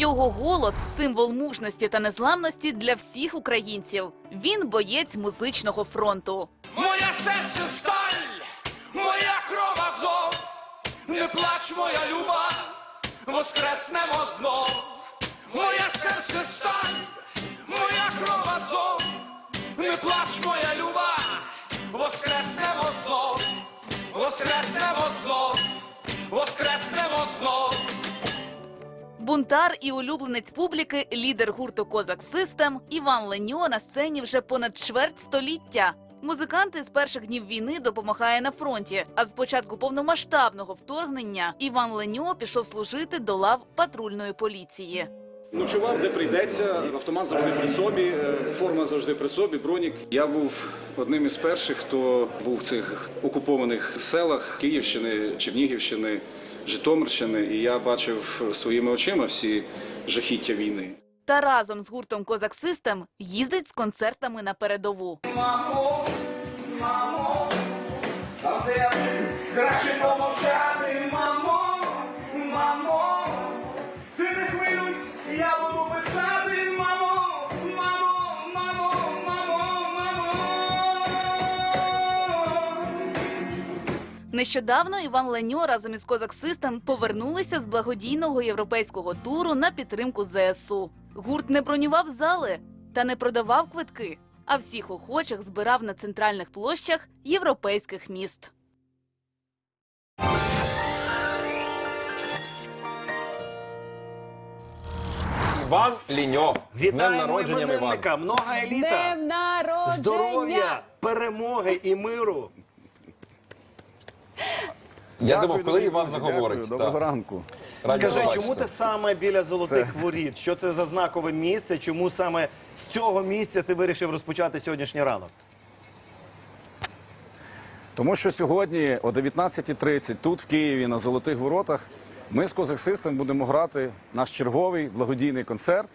Його голос символ мужності та незламності для всіх українців. Він боєць музичного фронту. Моя серце сталь, моя кров азов, не плач, моя люба, воскреснемо знов. Моя серце сталь, моя кров азов, не плач, моя люба, воскреснемо знов, воскреснемо знов, воскреснемо знов. Бунтар і улюбленець публіки, лідер гурту Козак Систем Іван Леньо на сцені вже понад чверть століття. Музикант із перших днів війни допомагає на фронті. А з початку повномасштабного вторгнення Іван Леньо пішов служити до лав патрульної поліції. Ночував, де прийдеться, автомат завжди при собі, е, форма завжди при собі, бронік. Я був одним із перших, хто був в цих окупованих селах Київщини, Чернігівщини, Житомирщини, і я бачив своїми очима всі жахіття війни. Та разом з гуртом Козак Систем їздить з концертами на передову. Мамо, мамо, там де краще помовчати, мамо, мамо, Нещодавно Іван Леньо разом із Козак Систем повернулися з благодійного європейського туру на підтримку ЗСУ. Гурт не бронював зали та не продавав квитки, а всіх охочих збирав на центральних площах європейських міст. Іван Ліньо. З днем Вітаємо народження Іван. іменинника, много еліта, Днем народження! здоров'я, перемоги і миру. Я думав, коли Іван заговорить. Доброго Так. ранку. Раді Скажи, побачити. чому ти саме біля золотих воріт? Що це за знакове місце? Чому саме з цього місця ти вирішив розпочати сьогоднішній ранок? Тому що сьогодні о 19.30 тут в Києві на Золотих Воротах ми з Козак Систем будемо грати наш черговий благодійний концерт,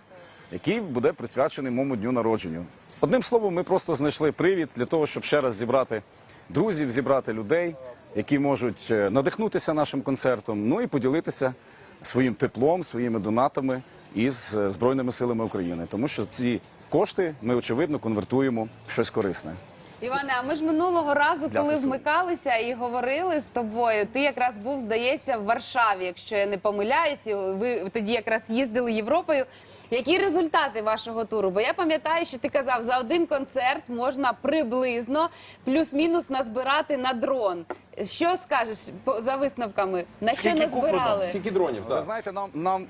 який буде присвячений моєму дню народження. Одним словом, ми просто знайшли привід для того, щоб ще раз зібрати друзів, зібрати людей, які можуть е, надихнутися нашим концертом, ну і поділитися своїм теплом, своїми донатами із е, Збройними силами України. Тому що ці кошти ми очевидно конвертуємо в щось корисне. Іване, а ми ж минулого разу, Для коли вмикалися і говорили з тобою, ти якраз був, здається, в Варшаві, якщо я не помиляюсь, і ви тоді якраз їздили Європою. Які результати вашого туру? Бо я пам'ятаю, що ти казав, за один концерт можна приблизно плюс-мінус назбирати на дрон. Що скажеш по- за висновками? На що Скільки куплено? назбирали? Скільки дронів? Ви Так. знаєте, нам, нам,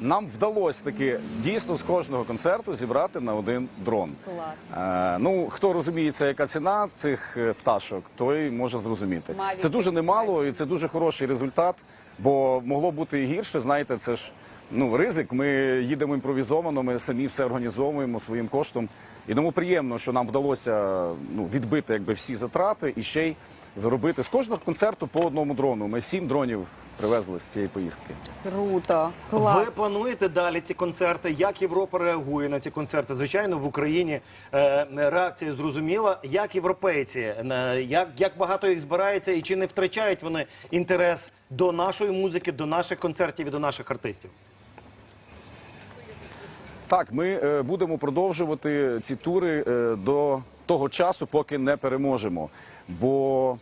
нам вдалося таки дійсно з кожного концерту зібрати на один дрон. Клас. Е, ну, хто розуміється, яка ціна цих е, пташок, той може зрозуміти. Це дуже немало і це дуже хороший результат, бо могло бути і гірше. Знаєте, це ж ну, ризик. Ми їдемо імпровізовано, ми самі все організовуємо своїм коштом. І тому приємно, що нам вдалося ну, відбити якби, всі затрати і ще й заробити з кожного концерту по одному дрону. Ми сім дронів привезли з цієї поїздки. Круто, клас. Ви плануєте далі ці концерти? Як Європа реагує на ці концерти? Звичайно, в Україні е, реакція зрозуміла. Як європейці, е, як, як багато їх збирається, і чи не втрачають вони інтерес до нашої музики, до наших концертів і до наших артистів? Так, ми е, будемо продовжувати ці тури е, до того часу, поки не переможемо. Бо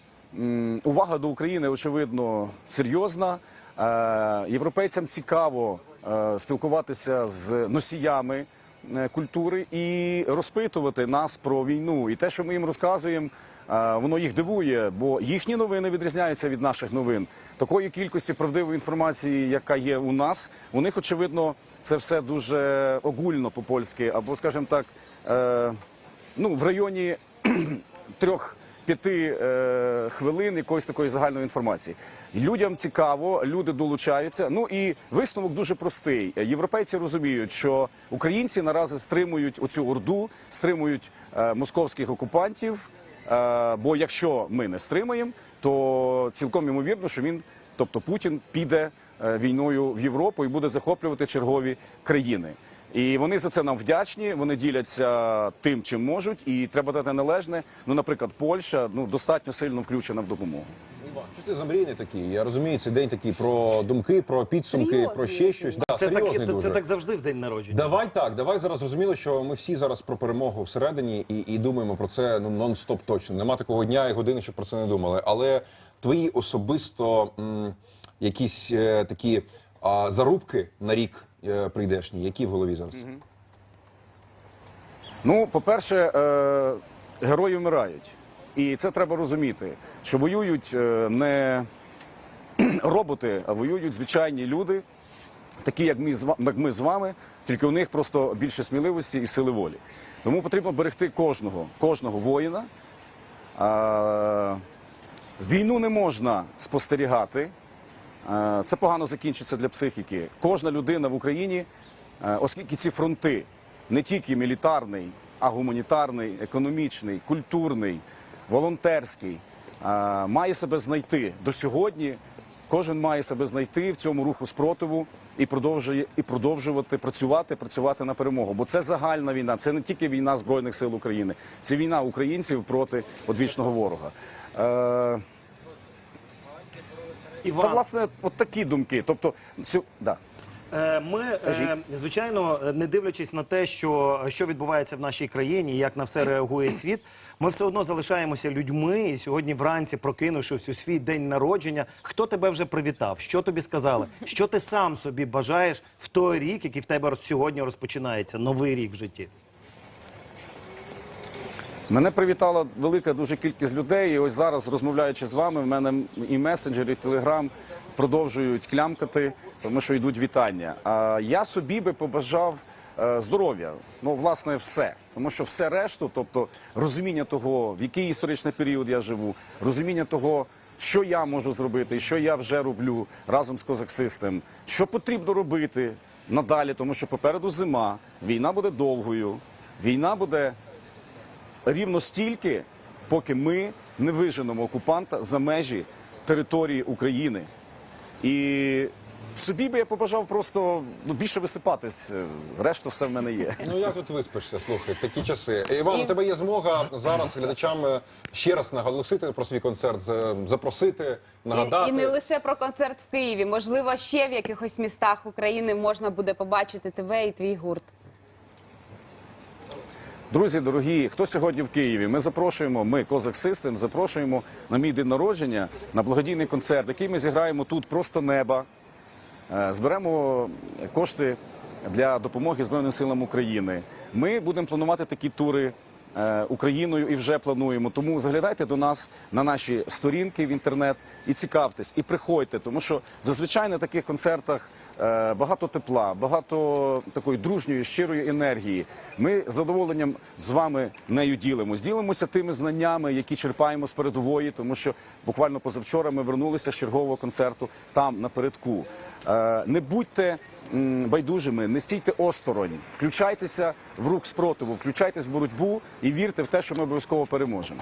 увага до України, очевидно, серйозна. Е, європейцям цікаво спілкуватися з носіями культури і розпитувати нас про війну. І те, що ми їм розказуємо, воно їх дивує, бо їхні новини відрізняються від наших новин. Такої кількості правдивої інформації, яка є у нас, у них очевидно це все дуже огульно по-польськи, або, скажімо так, е, ну, в районі трьох-п'яти е, хвилин якоїсь такої загальної інформації. Людям цікаво, люди долучаються. Ну і висновок дуже простий. Європейці розуміють, що українці наразі стримують оцю орду, стримують е, московських окупантів. Е, бо якщо ми не стримаємо, то цілком ймовірно, що він, тобто Путін, піде війною в Європу і буде захоплювати чергові країни. І вони за це нам вдячні. Вони діляться тим, чим можуть, і треба дати належне. Ну, наприклад, Польща ну достатньо сильно включена в допомогу. Що ти замрійний такий? Я розумію, цей день такий про думки, про підсумки, Серйозний про ще щось. Да, Це так, дуже. це так завжди в день народження. Давай так, давай зараз зрозуміло, що ми всі зараз про перемогу всередині і, і думаємо про це ну нон-стоп точно. Нема такого дня і години, щоб про це не думали. Але твої особисто м, якісь е, такі а, зарубки на рік е, прийдешні, які в голові зараз? Ну, по-перше, е, герої вмирають. І це треба розуміти, що воюють е, не роботи, а воюють звичайні люди, такі, як ми, з ва- як ми з вами, тільки у них просто більше сміливості і сили волі. Тому потрібно берегти кожного, кожного воїна. А, війну не можна спостерігати. Е, Це погано закінчиться для психіки. Кожна людина в Україні, е, оскільки ці фронти не тільки мілітарний, а гуманітарний, економічний, культурний, волонтерський, е, має себе знайти до сьогодні. Кожен має себе знайти в цьому руху спротиву і продовжує і продовжувати працювати, працювати на перемогу. Бо це загальна війна, це не тільки війна збройних сил України, це війна українців проти одвічного ворога. Іван, та власне, от такі думки. Тобто, сю... да. Е, Ми, е, звичайно, не дивлячись на те, що, що відбувається в нашій країні, як на все реагує світ, ми все одно залишаємося людьми. І сьогодні вранці, прокинувшись у свій день народження, хто тебе вже привітав? Що тобі сказали? Що ти сам собі бажаєш в той рік, який в тебе сьогодні розпочинається, новий рік в житті? Мене привітала велика дуже кількість людей. І ось зараз, розмовляючи з вами, в мене і месенджери, і телеграм продовжують клямкати, тому що йдуть вітання. А я собі би побажав е, здоров'я. Ну, власне, все. Тому що все решту, тобто розуміння того, в який історичний період я живу, розуміння того. Що я можу зробити, що я вже роблю разом з козаксистем, що потрібно робити надалі, тому що попереду зима, війна буде довгою, війна буде рівно стільки, поки ми не виженемо окупанта за межі території України. І собі би я побажав просто ну, більше висипатись. е, Решту все в мене є. Ну як тут виспишся? Слухай, такі часи. Іван, у тебе є змога зараз глядачам е, ще раз наголосити про свій концерт, за- запросити, нагадати. І, і не лише про концерт в Києві. Можливо, ще в якихось містах України можна буде побачити тебе і твій гурт. Друзі, дорогі, хто сьогодні в Києві? Ми запрошуємо, ми Козак Систем, запрошуємо на мій день народження на благодійний концерт, який ми зіграємо тут просто неба. Е, Зберемо кошти для допомоги Збройним силам України. Ми будемо планувати такі тури е, Україною і вже плануємо. Тому заглядайте до нас на наші сторінки в інтернет і цікавтесь, і приходьте, тому що зазвичай на таких концертах багато тепла, багато такої дружньої, щирої енергії. Ми з задоволенням з вами нею ділимось. Ділимося тими знаннями, які черпаємо з передової, тому що буквально позавчора ми вернулися з чергового концерту там напередку. Е, Не будьте байдужими, не стійте осторонь, включайтеся в рух спротиву, включайтесь в боротьбу і вірте в те, що ми обов'язково переможемо.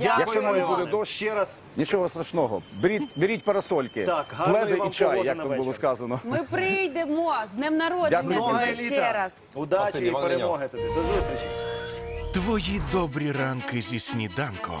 Якщо не навіть буде Іване. дощ, Ще раз Нічого страшного. Беріть, беріть парасольки, Так, гарної пледи вам і чай, погоди як на там було вечір. сказано. Ми прийдемо з днем народження Дякую. Много тебе еліта. ще раз. Удачі Спасибі, і Іван перемоги тобі. До зустрічі. Твої добрі ранки зі сніданком.